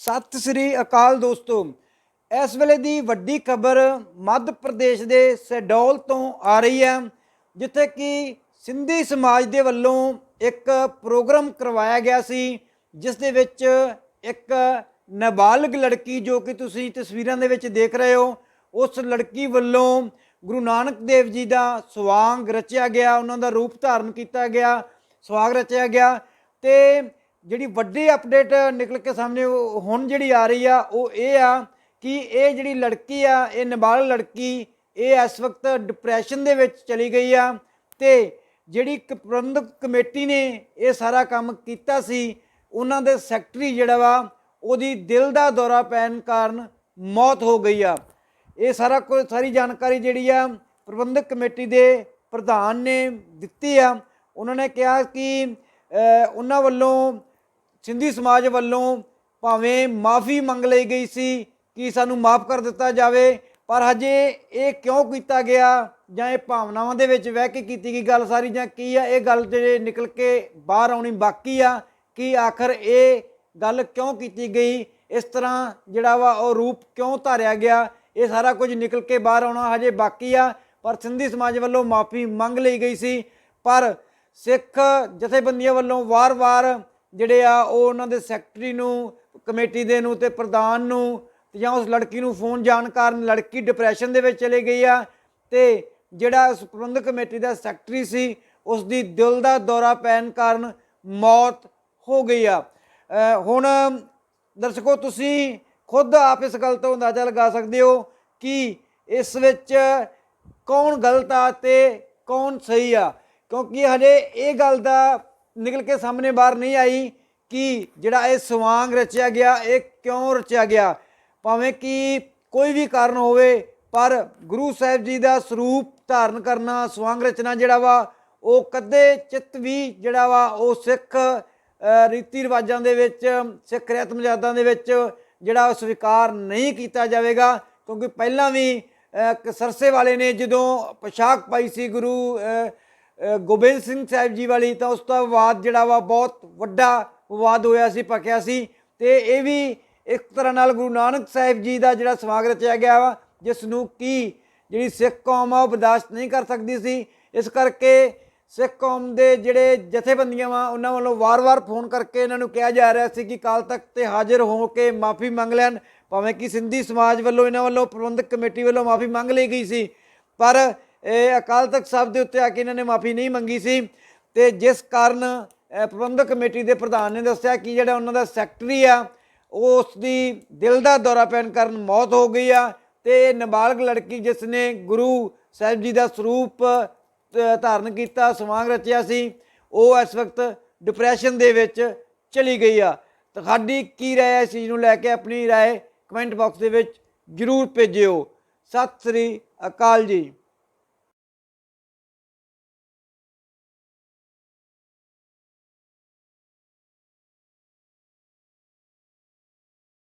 ਸਤਿ ਸ੍ਰੀ ਅਕਾਲ ਦੋਸਤੋ। ਇਸ ਵੇਲੇ ਦੀ ਵੱਡੀ ਖਬਰ ਮੱਧ ਪ੍ਰਦੇਸ਼ ਦੇ ਸੈਡੋਲ ਤੋਂ ਆ ਰਹੀ ਹੈ, ਜਿੱਥੇ ਕਿ ਸਿੰਧੀ ਸਮਾਜ ਦੇ ਵੱਲੋਂ ਇੱਕ ਪ੍ਰੋਗਰਾਮ ਕਰਵਾਇਆ ਗਿਆ ਸੀ, ਜਿਸ ਦੇ ਵਿੱਚ ਇੱਕ ਨਾਬਾਲਗ ਲੜਕੀ ਜੋ ਕਿ ਤੁਸੀਂ ਤਸਵੀਰਾਂ ਦੇ ਵਿੱਚ ਦੇਖ ਰਹੇ ਹੋ, ਉਸ ਲੜਕੀ ਵੱਲੋਂ ਗੁਰੂ ਨਾਨਕ ਦੇਵ ਜੀ ਦਾ ਸਵਾਂਗ ਰਚਿਆ ਗਿਆ, ਉਹਨਾਂ ਦਾ ਰੂਪ ਧਾਰਨ ਕੀਤਾ ਗਿਆ, ਸਵਾਗ ਰਚਿਆ ਗਿਆ ਤੇ ਜਿਹੜੀ ਵੱਡੀ ਅਪਡੇਟ ਨਿਕਲ ਕੇ ਸਾਹਮਣੇ ਹੁਣ ਜਿਹੜੀ ਆ ਰਹੀ ਆ, ਉਹ ਇਹ ਆ ਕਿ ਇਹ ਜਿਹੜੀ ਲੜਕੀ ਆ, ਇਹ ਨਾਬਾਲਗ ਲੜਕੀ, ਇਹ ਇਸ ਵਕਤ ਡਿਪਰੈਸ਼ਨ ਦੇ ਵਿੱਚ ਚਲੀ ਗਈ ਆ ਤੇ ਜਿਹੜੀ ਕ- ਪ੍ਰਬੰਧਕ ਕਮੇਟੀ ਨੇ ਇਹ ਸਾਰਾ ਕੰਮ ਕੀਤਾ ਸੀ, ਉਹਨਾਂ ਦੇ ਸੈਕਟਰੀ ਜਿਹੜਾ ਵਾ, ਉਹਦੀ ਦਿਲ ਦਾ ਦੌਰਾ ਪੈਣ ਕਾਰਨ ਮੌਤ ਹੋ ਗਈ ਆ। ਇਹ ਸਾਰਾ ਕੁਝ ਸਾਰੀ ਜਾਣਕਾਰੀ ਜਿਹੜੀ ਆ ਪ੍ਰਬੰਧਕ ਕਮੇਟੀ ਦੇ ਪ੍ਰਧਾਨ ਨੇ ਦਿੱਤੀ ਆ। ਉਹਨਾਂ ਨੇ ਕਿਹਾ ਕਿ ਉਹਨਾਂ ਵੱਲੋਂ ਸਿੰਧੀ ਸਮਾਜ ਵੱਲੋਂ ਭਾਵੇਂ ਮਾਫੀ ਮੰਗ ਲਈ ਗਈ ਸੀ ਕਿ ਸਾਨੂੰ ਮਾਫ ਕਰ ਦਿੱਤਾ ਜਾਵੇ, ਪਰ ਹਜੇ ਇਹ ਕਿਉਂ ਕੀਤਾ ਗਿਆ ਜਾਂ ਇਹ ਭਾਵਨਾਵਾਂ ਦੇ ਵਿੱਚ ਵਹਿ ਕੇ ਕੀਤੀ ਗਈ ਗੱਲ ਸਾਰੀ ਜਾਂ ਕੀ ਆ, ਇਹ ਗੱਲ ਜਿਹੜੇ ਨਿਕਲ ਕੇ ਬਾਹਰ ਆਉਣੀ ਬਾਕੀ ਆ, ਕਿ ਆਖਰ ਇਹ ਗੱਲ ਕਿਉਂ ਕੀਤੀ ਗਈ? ਇਸ ਤਰ੍ਹਾਂ ਜਿਹੜਾ ਵਾ ਉਹ ਰੂਪ ਕਿਉਂ ਧਾਰਿਆ ਗਿਆ? ਇਹ ਸਾਰਾ ਕੁਝ ਨਿਕਲ ਕੇ ਬਾਹਰ ਆਉਣਾ ਹਜੇ ਬਾਕੀ ਆ, ਪਰ ਸਿੰਧੀ ਸਮਾਜ ਵੱਲੋਂ ਮਾਫੀ ਮੰਗ ਲਈ ਗਈ ਸੀ। ਪਰ ਸਿੱਖ ਜਥੇਬੰਦੀਆਂ ਵੱਲੋਂ ਵਾਰ-ਵਾਰ ਜਿਹੜੇ ਆ, ਉਹ ਉਹਨਾਂ ਦੇ ਸੈਕਟਰੀ ਨੂੰ, ਕਮੇਟੀ ਦੇ ਨੂੰ ਤੇ ਪ੍ਰਧਾਨ ਨੂੰ ਜਾਂ ਉਸ ਲੜਕੀ ਨੂੰ ਫੋਨ ਜਾਣ ਕਾਰਨ ਲੜਕੀ ਡਿਪਰੈਸ਼ਨ ਦੇ ਵਿੱਚ ਚਲੇ ਗਈ ਆ ਤੇ ਜਿਹੜਾ ਪ੍ਰਬੰਧਕ ਕਮੇਟੀ ਦਾ ਸੈਕਟਰੀ ਸੀ ਉਸ ਦੀ ਦਿਲ ਦਾ ਦੌਰਾ ਪੈਣ ਕਾਰਨ ਮੌਤ ਹੋ ਗਈ ਆ। ਹੁਣ ਦਰਸ਼ਕੋ, ਤੁਸੀਂ ਖੁਦ ਆਪ ਇਸ ਗੱਲ ਤੋਂ ਅੰਦਾਜ਼ਾ ਲਗਾ ਸਕਦੇ ਹੋ ਕਿ ਇਸ ਵਿੱਚ ਕੌਣ ਗਲਤ ਆ ਤੇ ਕੌਣ ਸਹੀ ਆ, ਕਿਉਂਕਿ ਹਜੇ ਇਹ ਗੱਲ ਦਾ ਨਿਕਲ ਕੇ ਸਾਹਮਣੇ ਬਾਹਰ ਨਹੀਂ ਆਈ ਕਿ ਜਿਹੜਾ ਇਹ ਸਵਾਂਗ ਰਚਿਆ ਗਿਆ, ਇਹ ਕਿਉਂ ਰਚਿਆ ਗਿਆ? ਭਾਵੇਂ ਕਿ ਕੋਈ ਵੀ ਕਾਰਨ ਹੋਵੇ, ਪਰ ਗੁਰੂ ਸਾਹਿਬ ਜੀ ਦਾ ਸਰੂਪ ਧਾਰਨ ਕਰਨਾ, ਸਵਾਂਗ ਰਚਨਾ ਜਿਹੜਾ ਵਾ, ਉਹ ਕਦੇ ਚਿੱਤ ਵੀ ਜਿਹੜਾ ਵਾ, ਉਹ ਸਿੱਖ ਰੀਤੀ ਰਿਵਾਜਾਂ ਦੇ ਵਿੱਚ, ਸਿੱਖ ਰਿਆਤ ਮਜ਼ਾਦਾਂ ਦੇ ਵਿੱਚ ਜਿਹੜਾ ਉਹ ਸਵੀਕਾਰ ਨਹੀਂ ਕੀਤਾ ਜਾਵੇਗਾ। ਕਿਉਂਕਿ ਪਹਿਲਾਂ ਵੀ ਸਰਸੇ ਵਾਲੇ ਨੇ ਜਦੋਂ ਪੋਸ਼ਾਕ ਪਾਈ ਸੀ ਗੁਰੂ ਗੋਬਿੰਦ ਸਿੰਘ ਸਾਹਿਬ ਜੀ ਵਾਲੀ ਤਾਂ ਉਸ ਤੋਂ ਬਾਅਦ ਜਿਹੜਾ ਵਾ ਬਹੁਤ ਵੱਡਾ ਵਿਵਾਦ ਹੋਇਆ ਸੀ, ਪਕਿਆ ਸੀ ਤੇ ਇਹ ਵੀ ਇੱਕ ਤਰ੍ਹਾਂ ਨਾਲ ਗੁਰੂ ਨਾਨਕ ਸਾਹਿਬ ਜੀ ਦਾ ਜਿਹੜਾ ਸਵਾਗਤ ਰਚਿਆ ਗਿਆ ਵਾ, ਜਿਸ ਨੂੰ ਕੀ ਜਿਹੜੀ ਸਿੱਖ ਕੌਮ ਆ ਉਹ ਬਰਦਾਸ਼ਤ ਨਹੀਂ ਕਰ ਸਕਦੀ ਸੀ। ਇਸ ਕਰਕੇ ਸਿੱਖ ਕੌਮ ਦੇ ਜਿਹੜੇ ਜਥੇਬੰਦੀਆਂ ਵਾ, ਉਹਨਾਂ ਵੱਲੋਂ ਵਾਰ-ਵਾਰ ਫੋਨ ਕਰਕੇ ਇਹਨਾਂ ਨੂੰ ਕਿਹਾ ਜਾ ਰਿਹਾ ਸੀ ਕਿ ਕਾਲ ਤੱਕ ਤੇ ਹਾਜ਼ਰ ਹੋ ਕੇ ਮਾਫੀ ਮੰਗ ਲੈਣ, ਭਾਵੇਂ ਕਿ ਸਿੰਧੀ ਸਮਾਜ ਵੱਲੋਂ ਇਹਨਾਂ ਵੱਲੋਂ ਪ੍ਰਬੰਧਕ ਕਮੇਟੀ ਵੱਲੋਂ ਮਾਫੀ ਮੰਗ ਲਈ ਗਈ ਸੀ, ਪਰ ਇਹ ਅਕਾਲ ਤਖਤ ਸਾਹਿਬ ਦੇ ਉੱਤੇ ਆ ਕੇ ਇਹਨਾਂ ਨੇ ਮਾਫੀ ਨਹੀਂ ਮੰਗੀ ਸੀ ਤੇ ਜਿਸ ਕਾਰਨ ਪ੍ਰਬੰਧਕ ਕਮੇਟੀ ਦੇ ਪ੍ਰਧਾਨ ਨੇ ਦੱਸਿਆ ਕਿ ਜਿਹੜਾ ਉਹਨਾਂ ਦਾ ਸੈਕਟਰੀ ਆ, ਉਹ ਉਸ ਦੀ ਦਿਲ ਦਾ ਦੌਰਾ ਪੈਣ ਕਾਰਨ ਮੌਤ ਹੋ ਗਈ ਆ ਤੇ ਨਾਬਾਲਗ ਲੜਕੀ ਜਿਸ ਨੇ ਗੁਰੂ ਸਾਹਿਬ ਜੀ ਦਾ ਸਰੂਪ ਧਾਰਨ ਕੀਤਾ, ਸਵਾਂਗ ਰਚਿਆ ਸੀ, ਉਹ ਇਸ ਵਕਤ ਡਿਪਰੈਸ਼ਨ ਦੇ ਵਿੱਚ ਚਲੀ ਗਈ ਆ। ਤੁਹਾਡੀ ਕੀ ਰਾਏ ਹੈ ਇਸ ਚੀਜ਼ ਨੂੰ ਲੈ ਕੇ ਆਪਣੀ ਰਾਏ ਕਮੈਂਟ ਬਾਕਸ ਦੇ ਵਿੱਚ ਜਰੂਰ ਭੇਜਿਓ। ਸਤਿ ਸ੍ਰੀ ਅਕਾਲ ਜੀ।